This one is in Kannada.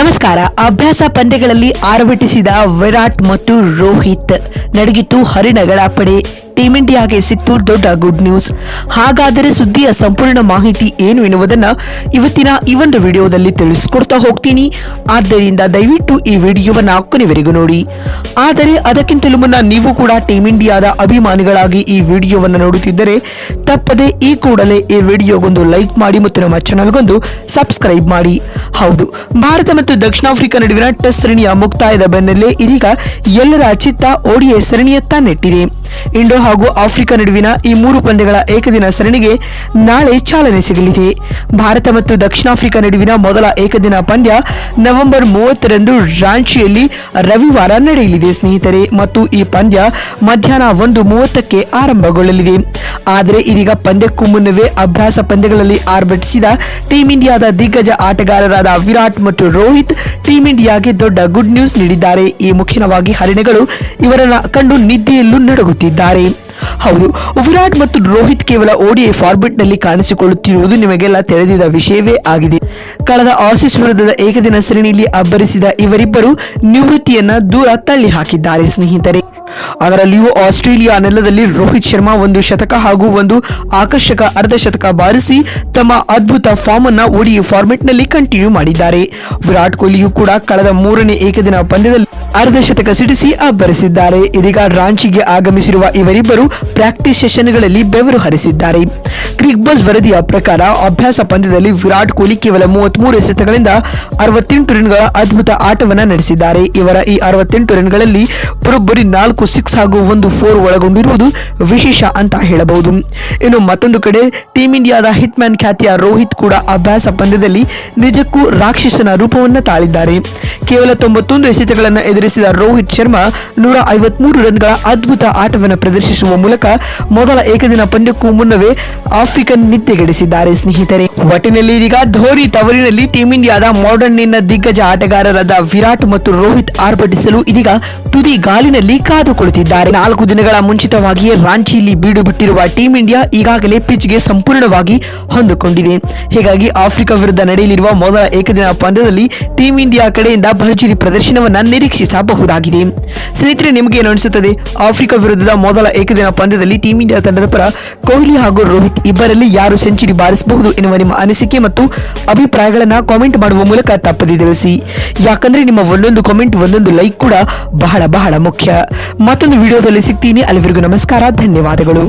ನಮಸ್ಕಾರ. ಅಭ್ಯಾಸ ಪಂದ್ಯಗಳಲ್ಲಿ ಆರ್ಭಟಿಸಿದ ವಿರಾಟ್ ಮತ್ತು ರೋಹಿತ್. ನಡಗಿತು ಹರಿಣಗಳ ಪಡೆ. ಟೀಂ ಇಂಡಿಯಾಗೆ ಸಿಕ್ತು ದೊಡ್ಡ ಗುಡ್ ನ್ಯೂಸ್. ಹಾಗಾದರೆ ಸುದ್ದಿಯ ಸಂಪೂರ್ಣ ಮಾಹಿತಿ ಏನು ಎನ್ನುವುದನ್ನು ಇವತ್ತಿನ ಈ ಒಂದು ವಿಡಿಯೋದಲ್ಲಿ ತಿಳಿಸಿಕೊಡ್ತಾ ಹೋಗ್ತೀನಿ. ಆದ್ದರಿಂದ ದಯವಿಟ್ಟು ಈ ವಿಡಿಯೋವನ್ನು ಕೊನೆವರೆಗೂ ನೋಡಿ. ಆದರೆ ಅದಕ್ಕಿಂತಲೂ ಮುನ್ನ ನೀವು ಕೂಡ ಟೀಂ ಇಂಡಿಯಾದ ಅಭಿಮಾನಿಗಳಾಗಿ ಈ ವಿಡಿಯೋವನ್ನು ನೋಡುತ್ತಿದ್ದರೆ ತಪ್ಪದೆ ಈ ಕೂಡಲೇ ಈ ವಿಡಿಯೋಗೊಂದು ಲೈಕ್ ಮಾಡಿ ಮತ್ತು ನಮ್ಮ ಚಾನಲ್ಗೊಂದು ಸಬ್ಸ್ಕ್ರೈಬ್ ಮಾಡಿ. ಹೌದು. ಭಾರತ ಮತ್ತು ದಕ್ಷಿಣ ಆಫ್ರಿಕಾ ನಡುವಿನ ಟೆಸ್ಟ್ ಸರಣಿಯ ಮುಕ್ತಾಯದ ಬೆನ್ನಲ್ಲೇ ಇದೀಗ ಎಲ್ಲರ ಚಿತ್ತ ಓಡಿಎ ಸರಣಿಯತ್ತ ನೆಟ್ಟಿದೆ. ಇಂಡೋ ಹಾಗೂ ಆಫ್ರಿಕಾ ನಡುವಿನ ಈ ಮೂರು ಪಂದ್ಯಗಳ ಏಕದಿನ ಸರಣಿಗೆ ನಾಳೆ ಚಾಲನೆ ಸಿಗಲಿದೆ. ಭಾರತ ಮತ್ತು ದಕ್ಷಿಣ ಆಫ್ರಿಕಾ ನಡುವಿನ ಮೊದಲ ಏಕದಿನ ಪಂದ್ಯ ನವೆಂಬರ್ ಮೂವತ್ತರಂದು ರಾಂಚಿಯಲ್ಲಿ ರವಿವಾರ ನಡೆಯಲಿದೆ, ಸ್ನೇಹಿತರೆ. ಮತ್ತು ಈ ಪಂದ್ಯ ಮಧ್ಯಾಹ್ನ ಒಂದು ಮೂವತ್ತಕ್ಕೆ ಆರಂಭಗೊಳ್ಳಲಿದೆ. ಆದರೆ ಇದೀಗ ಪಂದ್ಯಕ್ಕೂ ಮುನ್ನವೇ ಅಭ್ಯಾಸ ಪಂದ್ಯಗಳಲ್ಲಿ ಆರ್ಭಟಿಸಿದ ಟೀಂ ಇಂಡಿಯಾದ ದಿಗ್ಗಜ ಆಟಗಾರರಾದ ವಿರಾಟ್ ಮತ್ತು ರೋಹಿತ್ ಟೀಂ ಇಂಡಿಯಾಗೆ ದೊಡ್ಡ ಗುಡ್ ನ್ಯೂಸ್ ನೀಡಿದ್ದಾರೆ. ಈ ಮುಖ್ಯವಾಗಿ ಹರಿಣಗಳು ಇವರನ್ನ ಕಂಡು ನಿದ್ದೆಯಲ್ಲೂ ನಡುಗುತ್ತಿದ್ದಾರೆ. ಹೌದು, ವಿರಾಟ್ ಮತ್ತು ರೋಹಿತ್ ಕೇವಲ ಓಡಿಐ ಫಾರ್ಮೆಟ್ನಲ್ಲಿ ಕಾಣಿಸಿಕೊಳ್ಳುತ್ತಿರುವುದು ನಿಮಗೆಲ್ಲ ತಿಳಿದಿದ ವಿಷಯವೇ ಆಗಿದೆ. ಕಳೆದ ಆಸೀಸ್ ವಿರುದ್ಧದ ಏಕದಿನ ಸರಣಿಯಲ್ಲಿ ಅಬ್ಬರಿಸಿದ ಇವರಿಬ್ಬರು ನಿವೃತ್ತಿಯನ್ನ ದೂರ ತಳ್ಳಿ ಹಾಕಿದ್ದಾರೆ ಸ್ನೇಹಿತರೆ. ಅದರಲ್ಲಿಯೂ ಆಸ್ಟ್ರೇಲಿಯಾ ನೆಲದಲ್ಲಿ ರೋಹಿತ್ ಶರ್ಮಾ ಒಂದು ಶತಕ ಹಾಗೂ ಒಂದು ಆಕರ್ಷಕ ಅರ್ಧ ಶತಕ ಬಾರಿಸಿ ತಮ್ಮ ಅದ್ಭುತ ಫಾರ್ಮ್ ಅನ್ನ ಓಡಿಐ ಫಾರ್ಮೆಟ್ನಲ್ಲಿ ಕಂಟಿನ್ಯೂ ಮಾಡಿದ್ದಾರೆ. ವಿರಾಟ್ ಕೊಹ್ಲಿಯು ಕೂಡ ಕಳೆದ ಮೂರನೇ ಏಕದಿನ ಪಂದ್ಯದಲ್ಲಿ ಅರ್ಧ ಶತಕ ಸಿಡಿಸಿ ಅಬ್ಬರಿಸಿದ್ದಾರೆ. ಇದೀಗ ರಾಂಚಿಗೆ ಆಗಮಿಸಿರುವ ಇವರಿಬ್ಬರು ಪ್ರಾಕ್ಟೀಸ್ ಸೆಷನ್ಗಳಲ್ಲಿ ಬೆವರು ಹರಿಸಿದ್ದಾರೆ. ಕ್ರಿಕ್ ಬಸ್ ವರದಿಯ ಪ್ರಕಾರ ಅಭ್ಯಾಸ ಪಂದ್ಯದಲ್ಲಿ ವಿರಾಟ್ ಕೊಹ್ಲಿ ಕೇವಲ ಮೂವತ್ಮೂರು ಎಸೆತಗಳಿಂದ ಅರವತ್ತೆಂಟು ರನ್ಗಳ ಅದ್ಭುತ ಆಟವನ್ನು ನಡೆಸಿದ್ದಾರೆ. ಇವರ ಈ ಅರವತ್ತೆಂಟು ರನ್ಗಳಲ್ಲಿ ಬರೋಬ್ಬರಿ ನಾಲ್ಕು ಸಿಕ್ಸ್ ಹಾಗೂ ಒಂದು ಫೋರ್ ಒಳಗೊಂಡಿರುವುದು ವಿಶೇಷ ಅಂತ ಹೇಳಬಹುದು. ಇನ್ನು ಮತ್ತೊಂದು ಕಡೆ ಟೀಂ ಇಂಡಿಯಾದ ಹಿಟ್ ಮ್ಯಾನ್ ಖ್ಯಾತಿಯ ರೋಹಿತ್ ಕೂಡ ಅಭ್ಯಾಸ ಪಂದ್ಯದಲ್ಲಿ ನಿಜಕ್ಕೂ ರಾಕ್ಷಸನ ರೂಪವನ್ನು ತಾಳಿದ್ದಾರೆ. ಕೇವಲ ತೊಂಬತ್ತೊಂದು ಎಸೆತಗಳನ್ನು ಎದುರಿಸಿದ ರೋಹಿತ್ ಶರ್ಮಾ ನೂರ ಐವತ್ಮೂರು ರನ್ಗಳ ಅದ್ಭುತ ಆಟವನ್ನು ಪ್ರದರ್ಶಿಸುವ ಮೂಲಕ ಮೊದಲ ಏಕದಿನ ಪಂದ್ಯಕ್ಕೂ ಮುನ್ನವೇ ಆಫ್ರಿಕನ್ ನಿದ್ದೆಗೆಡಿಸಿದ್ದಾರೆ ಸ್ನೇಹಿತರೆ. ಒಟ್ಟಿನಲ್ಲಿ ಇದೀಗ ಧೋನಿ ತವರಿನಲ್ಲಿ ಟೀಂ ಇಂಡಿಯಾದ ಮಾಡರ್ನ್ನಿನ ದಿಗ್ಗಜ ಆಟಗಾರರಾದ ವಿರಾಟ್ ಮತ್ತು ರೋಹಿತ್ ಆರ್ಭಟಿಸಲು ಇದೀಗ ತುದಿ ಗಾಲಿನಲ್ಲಿ ಕಾದು ಕುಳಿತಿದ್ದಾರೆ ನಾಲ್ಕು ದಿನಗಳ ಮುಂಚಿತವಾಗಿಯೇ ರಾಂಚಿಯಲ್ಲಿ ಬೀಡು ಬಿಟ್ಟಿರುವ ಟೀಂ ಇಂಡಿಯಾ ಈಗಾಗಲೇ ಪಿಚ್ಗೆ ಸಂಪೂರ್ಣವಾಗಿ ಹೊಂದಿಕೊಂಡಿದೆ. ಹೀಗಾಗಿ ಆಫ್ರಿಕಾ ವಿರುದ್ಧ ನಡೆಯಲಿರುವ ಮೊದಲ ಏಕದಿನ ಪಂದ್ಯದಲ್ಲಿ ಟೀಂ ಇಂಡಿಯಾ ಕಡೆಯಿಂದ ಭರ್ಜರಿ ಪ್ರದರ್ಶನವನ್ನ ನಿರೀಕ್ಷಿಸಬಹುದಾಗಿದೆ. ಸ್ನೇಹಿತರೆ, ನಿಮಗೆ ಏನು ಅನಿಸುತ್ತದೆ? ಆಫ್ರಿಕಾ ವಿರುದ್ಧದ ಮೊದಲ ಏಕದಿನ ಪಂದ್ಯದಲ್ಲಿ ಟೀಂ ಇಂಡಿಯಾ ತಂಡದ ಪರ ಕೊಹ್ಲಿ ಹಾಗೂ ರೋಹಿತ್ ಇಬ್ಬರಲ್ಲಿ ಯಾರು ಸೆಂಚುರಿ ಬಾರಿಸಬಹುದು ಎನ್ನುವ ನಿಮ್ಮ ಅನಿಸಿಕೆ ಮತ್ತು ಅಭಿಪ್ರಾಯಗಳನ್ನು ಕಾಮೆಂಟ್ ಮಾಡುವ ಮೂಲಕ ತಪ್ಪದೆ ತಿಳಿಸಿ. ಯಾಕಂದ್ರೆ ನಿಮ್ಮ ಒಂದೊಂದು ಕಾಮೆಂಟ್ ಒಂದೊಂದು ಲೈಕ್ ಕೂಡ ಬಹಳ ಬಹಳ ಮುಖ್ಯ. ಮತ್ತೊಂದು ವಿಡಿಯೋದಲ್ಲಿ ಸಿಗ್ತೀನಿ. ಅಲ್ಲಿವರೆಗೂ ನಮಸ್ಕಾರ. ಧನ್ಯವಾದಗಳು.